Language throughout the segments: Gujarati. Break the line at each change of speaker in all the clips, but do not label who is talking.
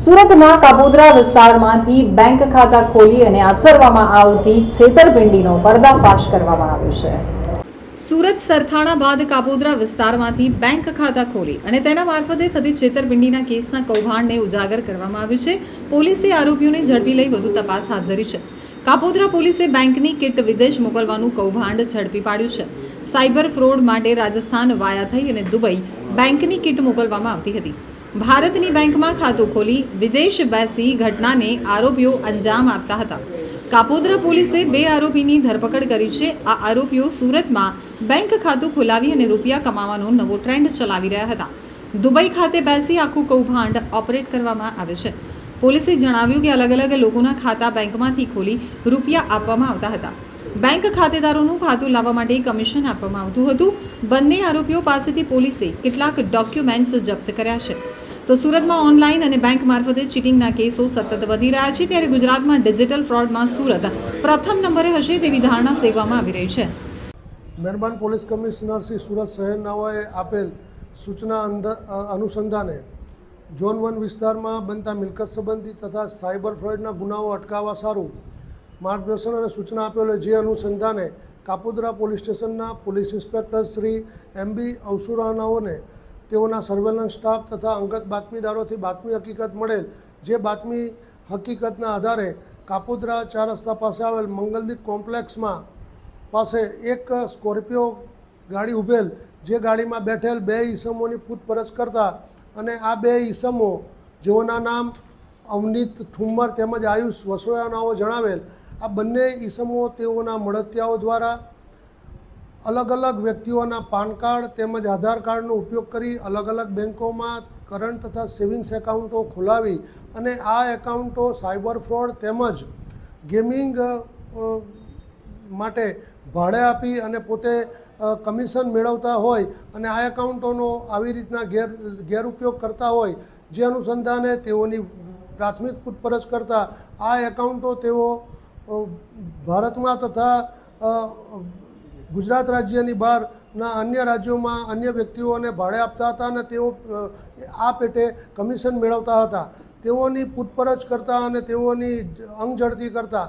સુરતના કાપોદ્રા વિસ્તારમાંથી બેંક ખાતા ખોલી અને આચરવામાં આવતી છેતરપિંડીનો પર્દાફાશ કરવામાં આવ્યો છે. સુરત સરથાણા બાદ કાપોદ્રા વિસ્તારમાંથી બેંક ખાતા ખોલી અને તેના મારફતે થતી છેતરપિંડીના કેસના કૌભાંડને ઉજાગર કરવામાં આવ્યું છે. પોલીસે આરોપીઓને ઝડપી લઈ વધુ તપાસ હાથ ધરી છે. કાપોદ્રા પોલીસે બેંકની કિટ વિદેશ મોકલવાનું કૌભાંડ ઝડપી પાડ્યું છે. સાયબર ફ્રોડ માટે રાજસ્થાન વાયા થઈ અને દુબઈ બેંકની કિટ મોકલવામાં આવતી હતી. ભારતની બેંકમાં ખાતું ખોલી વિદેશ બેસી ઘટનાને આરોપીઓ અંજામ આપતા હતા. કાપોદ્રા પોલીસે બે આરોપીની ધરપકડ કરી છે. આ આરોપીઓ સુરતમાં બેંક ખાતું ખોલાવી અને રૂપિયા કમાવાનો નવો ટ્રેન્ડ ચલાવી રહ્યા હતા. દુબઈ ખાતે બેસી આખું કૌભાંડ ઓપરેટ કરવામાં આવે છે. પોલીસે જણાવ્યું કે અલગ અલગ લોકોના ખાતા બેંકમાંથી ખોલી રૂપિયા આપવામાં આવતા હતા. બેંક ખાતેદારોનું ખાતું લાવવા માટે કમિશન આપવામાં આવતું હતું. બંને આરોપીઓ પાસેથી પોલીસે કેટલાક ડોક્યુમેન્ટ્સ જપ્ત કર્યા છે. તો સુરતમાં ઓનલાઈન અને બેંક મારફતે ચીટિંગના કેસો સતત વધી રહ્યા છે. ત્યારે ગુજરાતમાં ડિજિટલ ફ્રોડમાં સુરત પ્રથમ નંબરે હશે તેવી ધારણા સેવવામાં આવી રહી છે.
મહેરબાન પોલીસ કમિશનર શ્રી સુરત શહેરનાઓએ આપેલ સૂચના અનુસંધાને ઝોન વન વિસ્તારમાં બનતા મિલકત સંબંધી તથા સાયબર ફ્રોડના ગુનાઓ અટકાવવા સારું માર્ગદર્શન અને સૂચના આપેલ જે અનુસંધાને કાપોદરા પોલીસ સ્ટેશનના police inspector Shri M B અવસુરાનાઓને તેઓના સર્વેલન્સ સ્ટાફ તથા અંગત બાતમીદારોથી બાતમી હકીકત મળેલ જે બાતમી હકીકતના આધારે કાપોદ્રા ચાર રસ્તા પાસે આવેલ મંગલદીપ કોમ્પ્લેક્સમાં પાસે એક સ્કોર્પિયો ગાડી ઉભેલ, જે ગાડીમાં બેઠેલ બે ઈસમોની પૂછપરછ કરતા અને આ બે ઈસમો જેઓના નામ અવનીત ઠુમ્મર તેમજ આયુષ વસોયાનાઓ જણાવેલ, આ બંને ઈસમો તેઓના મળતિયાઓ દ્વારા અલગ અલગ વ્યક્તિઓના પાન કાર્ડ તેમજ આધાર કાર્ડનો ઉપયોગ કરી અલગ અલગ બેન્કોમાં કરંટ તથા સેવિંગ્સ એકાઉન્ટો ખોલાવી અને આ એકાઉન્ટો સાયબર ફ્રોડ તેમજ ગેમિંગ માટે ભાડે આપી અને પોતે કમિશન મેળવતા હોય અને આ એકાઉન્ટોનો આવી રીતના ગેર, ગેરઉપયોગ કરતા હોય જે અનુસંધાને તેઓની પ્રાથમિક પૂછપરછ કરતા આ એકાઉન્ટો તેઓ ભારતમાં તથા ગુજરાત રાજ્યની બહારના અન્ય રાજ્યોમાં અન્ય વ્યક્તિઓને ભાડે આપતા હતા અને તેઓ આ પેટે કમિશન મેળવતા હતા. તેઓની પૂછપરછ કરતા અને તેઓની અંગઝડતી કરતા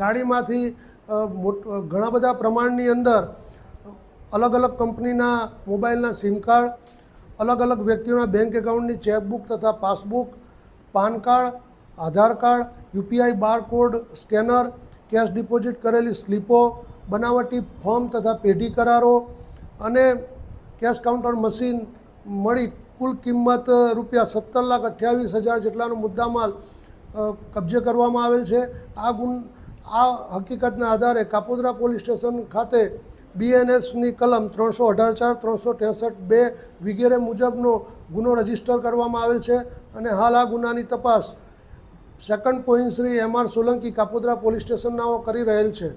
ગાડીમાંથી ઘણા બધા પ્રમાણની અંદર અલગ અલગ કંપનીના મોબાઈલના સિમ કાર્ડ, અલગ અલગ વ્યક્તિઓના બેંક એકાઉન્ટની ચેકબુક તથા passbook, PAN card, Aadhaar card UPI barcode scanner, cash deposit કરેલી સ્લીપો બનાવટી ફોર્મ તથા પેઢી કરારો અને કેશ કાઉન્ટર મશીન મળી કુલ કિંમત રૂપિયા સત્તર લાખ અઠ્યાવીસ હજાર જેટલાનો મુદ્દામાલ કબજે કરવામાં આવેલ છે. આ ગુન, આ હકીકતના આધારે કાપોદરા પોલીસ સ્ટેશન ખાતે બીએનએસની કલમ ત્રણસો અઢાર ચાર, ત્રણસો ત્રેસઠ બે વગેરે મુજબનો ગુનો રજિસ્ટર કરવામાં આવેલ છે અને હાલ આ ગુનાની તપાસ second point Shri M R Solanki Kapodara police સ્ટેશનનાઓ કરી રહેલ છે.